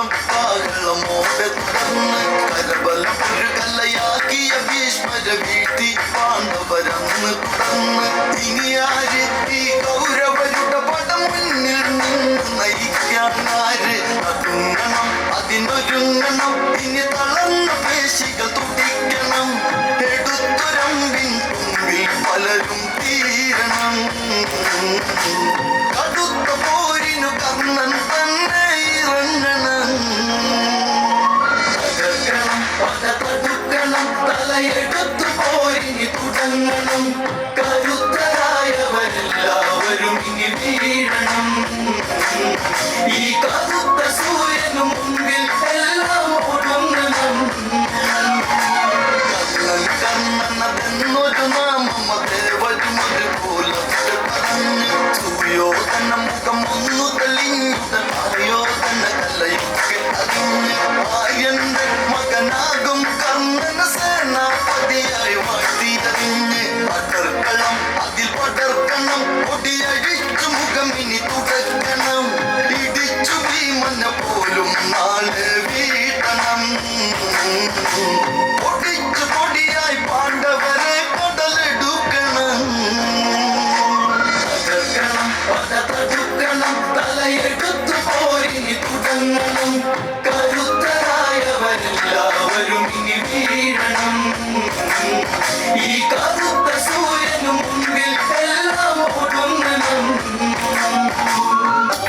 മരം പാകളമോടത്തന്ന് കരബലത്തിൽ കലയാക്കിയ ഭീഷ്മര വീഴ്ത്തി പാണ്ഡവരന്ന് തുടർന്ന് ഇനി ആര് ഈ കൗരവരുടെ പടം മുന്നിൽ നിന്ന് നയിക്കാൻ ആര് അതുങ്ങണം അതിനൊരുങ്ങണം ഇനി തളർന്ന പേശികൾ തുടിക്കണം എടുത്തൊരമ്പിൻ തുമ്പിൽ പലരും തീരണം പോരിനി തുടങ്ങണം. കരുത്തരായവരെല്ലാവരും ഇനി ഈ കറുത്ത സൂര്യനു മുമ്പിൽ എല്ലാം ഒടുങ്ങണം കണ്ണൻ കണ്ണനതെന്നൊരു നാമം ദേവരും സൂര്യോധന മുഖം ഒന്നു തെളിഞ്ഞുടൻ അഴിച്ചു മുഖം ഇനി തുടക്കണം ഇടിച്ചു ഭീമന പോലും നാൾ വീട്ടണം പൊടിച്ചു പൊടിയായി പാണ്ഡവരെ കടലെടുക്കണം തകർക്കണം പത തടുക്കണം തലയെടുത്തു പോരിനി തുടങ്ങണം